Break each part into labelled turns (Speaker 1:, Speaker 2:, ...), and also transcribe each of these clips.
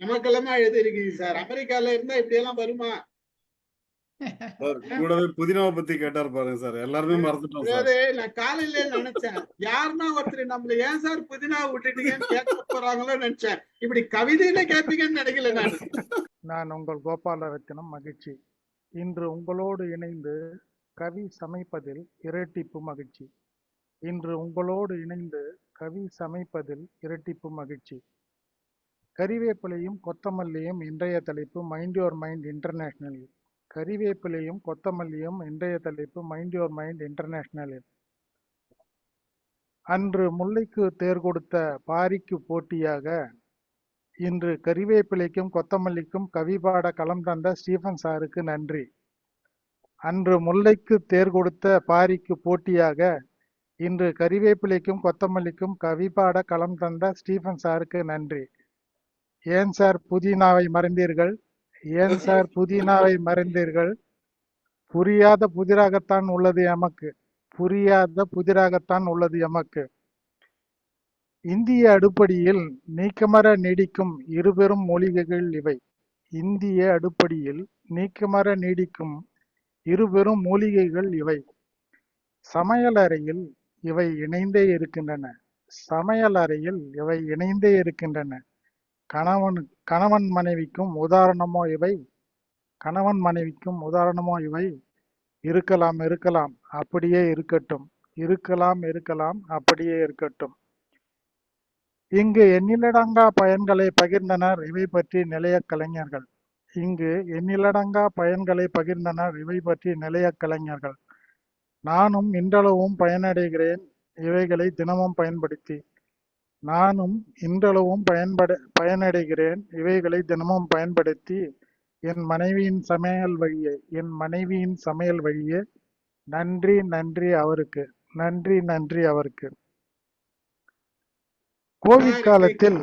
Speaker 1: நமக்கெல்லாமா எழுதிருக்கீங்க sir. அமெரிக்கால இருந்தா இப்படி எல்லாம் வருமா
Speaker 2: கூடவே புதினாவை பத்தி கேட்டார் பாருங்க சார். எல்லாருமே மறந்துட்டோம் சார்.
Speaker 1: நான் காலையில நினைச்சேன் யாருன்னா ஒருத்தர் நம்மள ஏன் சார் புதினா விட்டுட்டீங்கன்னு கேட்க போறாங்களோ நினைச்சேன். இப்படி கவிதையில கேட்பீங்கன்னு நினைக்கல நான்.
Speaker 3: நான் உங்கள் கோபாலரத்தினம் மகிழ்ச்சி. இன்று உங்களோடு இணைந்து கவி சமைப்பதில் இரட்டிப்பு மகிழ்ச்சி. இன்று உங்களோடு இணைந்து கவி சமைப்பதில் இரட்டிப்பு மகிழ்ச்சி. கறிவேப்பிலையும் கொத்தமல்லியும் இன்றைய தலைப்பு மைண்ட் யுவர் மைண்ட் இன்டர்நேஷ்னலில் கறிவேப்பிலையும் கொத்தமல்லியும் இன்றைய தலைப்பு மைண்ட் யுவர் மைண்ட் இன்டர்நேஷ்னலில் அன்று முல்லைக்கு தேர் கொடுத்த பாரிக்கு போட்டியாக இன்று கறிவேப்பிலைக்கும் கொத்தமல்லிக்கும் கவிபாட களம் தந்த ஸ்டீஃபன் சாருக்கு நன்றி. அன்று முல்லைக்கு தேர் கொடுத்த பாரிக்கு போட்டியாக இன்று கறிவேப்பிலைக்கும் கொத்தமல்லிக்கும் கவிபாட களம் தந்த ஸ்டீஃபன் சாருக்கு நன்றி. ஏன் சார் புதினாவை மறந்தீர்கள்? ஏன் சார் புதினாவை மறந்தீர்கள்? புரியாத புதிராகத்தான் உள்ளது எமக்கு. புரியாத புதிராகத்தான் உள்ளது எமக்கு. இந்திய அடுப்படியில் நீக்கமர நீடிக்கும் இருபெரும் மூலிகைகள் இவை. இந்திய அடுப்படியில் நீக்கமர நீடிக்கும் இருபெரும் மூலிகைகள் இவை. சமையலறையில் இவை இணைந்தே இருக்கின்றன. சமையலறையில் இவை இணைந்தே இருக்கின்றன. கணவன் கணவன் மனைவிக்கும் உதாரணமோ இவை? கணவன் மனைவிக்கும் உதாரணமோ இவை? இருக்கலாம் இருக்கலாம் அப்படியே இருக்கட்டும். இருக்கலாம் இருக்கலாம் அப்படியே இருக்கட்டும். இங்கு எண்ணிலடங்கா பயன்களை பகிர்ந்தனர் இவை பற்றி நிலைய கலைஞர்கள். இங்கு எண்ணிலடங்கா பயன்களை பகிர்ந்தனர் இவை பற்றி நிலைய கலைஞர்கள். நானும் இன்றளவும் பயனடைகிறேன். இவைகளை தினமும் பயன்படுத்தி நானும் இன்றளவும் பயன்பட பயனடைகிறேன். இவைகளை தினமும் பயன்படுத்தி என் மனைவியின் சமையல் வழியே என் மனைவியின் சமையல் வழியே நன்றி நன்றி அவருக்கு நன்றி நன்றி அவருக்கு. கோவிட் காலத்தில்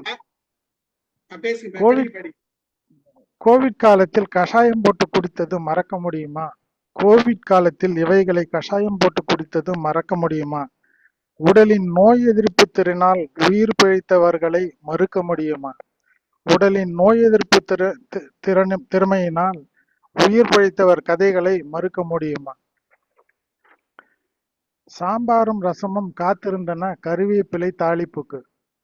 Speaker 3: கோவிட் கோவிட் காலத்தில் கஷாயம் போட்டு குடித்தது மறக்க முடியுமா? கோவிட் காலத்தில் இவைகளை கஷாயம் போட்டு குடித்தது மறக்க முடியுமா? உடலின் நோய் எதிர்ப்பு திறனால் உயிர் பிழைத்தவர்களை மறுக்க முடியுமா? உடலின் நோய் எதிர்ப்பு திற திறமையினால் உயிர் பிழைத்தவர் கதைகளை மறுக்க முடியுமா? சாம்பாரும் ரசமும் காத்திருந்தன கருவேப்பிலை தாளிப்புக்கு.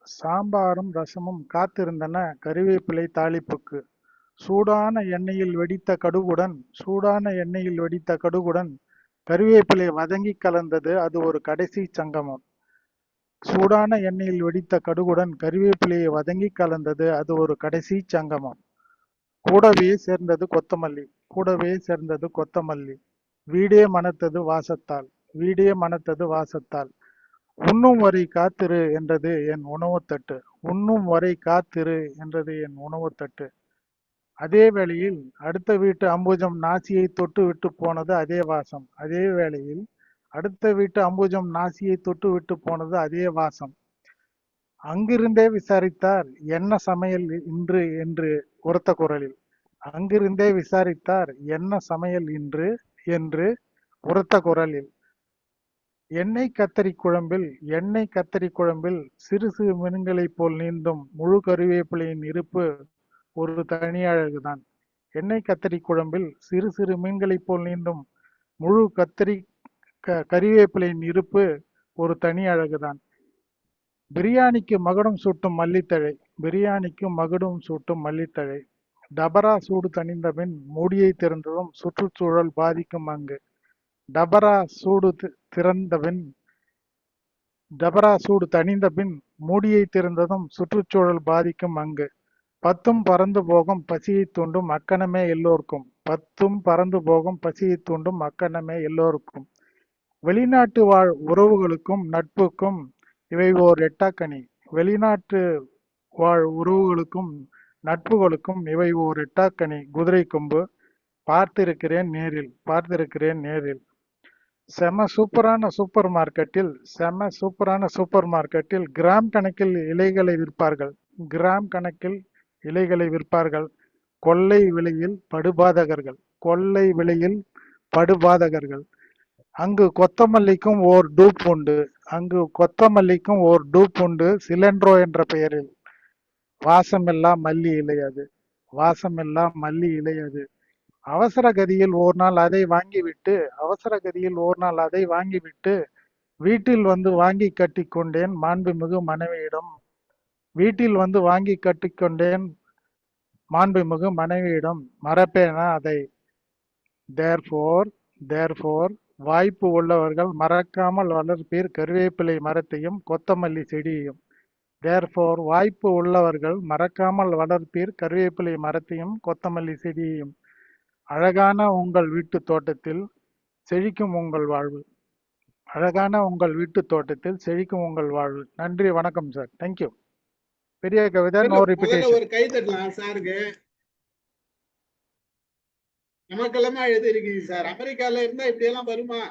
Speaker 3: சாம்பாரும் ரசமும் காத்திருந்தன கருவேப்பிலை தாளிப்புக்கு. சூடான எண்ணெயில் வெடித்த கடுகுடன் சூடான எண்ணெயில் வெடித்த கடுகுடன் கருவேப்பிலை வதங்கி கலந்தது அது ஒரு கடைசி சங்கமம். சூடான எண்ணெயில் வெடித்த கடுகுடன் கருவேப்பிலையை வதங்கி கலந்தது அது ஒரு கடைசி சங்கமம். கூடவே சேர்ந்தது கொத்தமல்லி கூடவே சேர்ந்தது கொத்தமல்லி. வீடே மணத்தது வாசத்தால் வீடே மணத்தது வாசத்தால். உண்ணும் வரை காத்திரு என்றது என் உணவுத்தட்டு உண்ணும் வரை காத்திரு என்றது என் உணவுத்தட்டு அதே வேளையில் அடுத்த வீட்டு அம்புஜம் நாசியை தொட்டு விட்டு போனது அதே வாசம். அதே வேளையில் அடுத்த வீட்டு அம்புஜம் நாசியை தொட்டு விட்டு போனது அதே வாசம். அங்கிருந்தே விசாரித்தார் என்ன சமையல் இன்று? என்று உரத்த குரலில். அங்கிருந்தே விசாரித்தார் என்ன சமையல் இன்று? என்று உரத்த குரலில். எண்ணெய் கத்தரி குழம்பில் எண்ணெய் கத்தரி குழம்பில் சிறு சிறு மீன்களைப் போல் நீந்தும் முழு கருவேப்பிலையின் இருப்பு ஒரு தனி. அழகுதான் எண்ணெய் கத்தரி குழம்பில் சிறு சிறு மீன்களைப் போல் நீந்தும். முழு கத்தரி க கறிவேப்பிலையின் இருப்பு ஒரு தனி. அழகுதான் பிரியாணிக்கு மகுடம் சூட்டும் மல்லித்தழை பிரியாணிக்கு மகுடம் சூட்டும் மல்லித்தழை. டபரா சூடு தணிந்த பின் மூடியை திறந்ததும் சுற்றுச்சூழல் பாதிக்கும் அங்கு. டபரா சூடு தி- திறந்தபின் டபரா சூடு தணிந்த பின் மூடியை திறந்ததும் சுற்றுச்சூழல் பாதிக்கும் அங்கு. பத்தும் பறந்து போகும் பசியை தூண்டும் அக்கணமே எல்லோருக்கும். பத்தும் பறந்து போகும் பசியை தூண்டும் அக்கணமே எல்லோருக்கும். வெளிநாட்டு வாழ் உறவுகளுக்கும் நட்புக்கும் இவை ஓர் எட்டாக்கனி. வெளிநாட்டு வாழ் உறவுகளுக்கும் நட்புகளுக்கும் இவை ஓர் எட்டாக்கனி. குதிரை கொம்பு பார்த்திருக்கிறேன் நேரில் பார்த்திருக்கிறேன் நேரில். செம சூப்பரான சூப்பர் மார்க்கெட்டில் செம சூப்பரான சூப்பர் மார்க்கெட்டில் கிராம் கணக்கில் இலைகளை விற்பார்கள். கிராம் கணக்கில் இலைகளை விற்பார்கள். கொள்ளை விலையில் படுபாதகர்கள். கொள்ளை விலையில் படுபாதகர்கள். அங்கு கொத்தமல்லிக்கும் ஓர் டூப் உண்டு. அங்கு கொத்தமல்லிக்கும் ஓர் டூப் உண்டு. சிலெண்ட்ரோ என்ற பெயரில். வாசமில்லா மல்லி இலையது வாசமில்லா மல்லி இலையது அவசர கதியில் ஒரு நாள் அதை வாங்கிவிட்டு அவசர கதியில் ஒரு நாள் அதை வாங்கிவிட்டு வீட்டில் வந்து வாங்கி கட்டிக்கொண்டேன் மாண்புமிகு மனைவியிடம் வீட்டில் வந்து வாங்கி கட்டிக்கொண்டேன். மாண்புமிகு மனைவியிடம் மறப்பேனா அதை? தேர்ஃபோர் தேர்ஃபோர் வாய்ப்பு உள்ளவர்கள் மறக்காமல் வளர்ப்பீர். கருவேப்பிலை மரத்தையும் கொத்தமல்லி செடியையும். தேர்ஃபோர் வாய்ப்பு உள்ளவர்கள் மறக்காமல் வளர்ப்பீர். கருவேப்பிலை மரத்தையும் கொத்தமல்லி செடியையும். அழகான உங்கள் வீட்டு தோட்டத்தில் செழிக்கும் உங்கள் வாழ்வு. அழகான உங்கள் வீட்டு தோட்டத்தில் செழிக்கும் உங்கள் வாழ்வு. நன்றி வணக்கம் சார். தேங்க்யூ பெரிய கவிதை நோ ரிப்பிட்டேஷன்
Speaker 1: ஒரு கை தட்டலாம் சாருக்கு நமக்கெல்லாமா எழுதிருக்கீங்க சார். அமெரிக்கால இருந்தா இப்படி எல்லாம் வருமா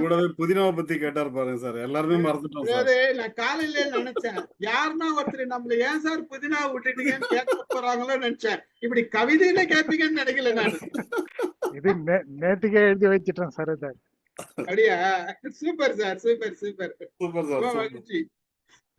Speaker 2: கூடவே புதினாவை பத்தி கேட்டார் பாருங்க சார். எல்லாருமே மறந்துட்டோம் சார்.
Speaker 1: நான் காலையில நினைச்சேன். யாருன்னா ஒருத்தர் நம்மள ஏன் சார் புதினா விட்டுட்டீங்கன்னு கேட்க போறாங்களோ நினைச்சேன். இப்படி கவிதையில கேட்பீங்கன்னு நினைக்கல நான்.
Speaker 3: இது நே- நேத்துக்கே எழுதி வச்சிட்டேன் சார் இதை.
Speaker 1: அப்படியா? Super sir. Super super.
Speaker 2: Super sir.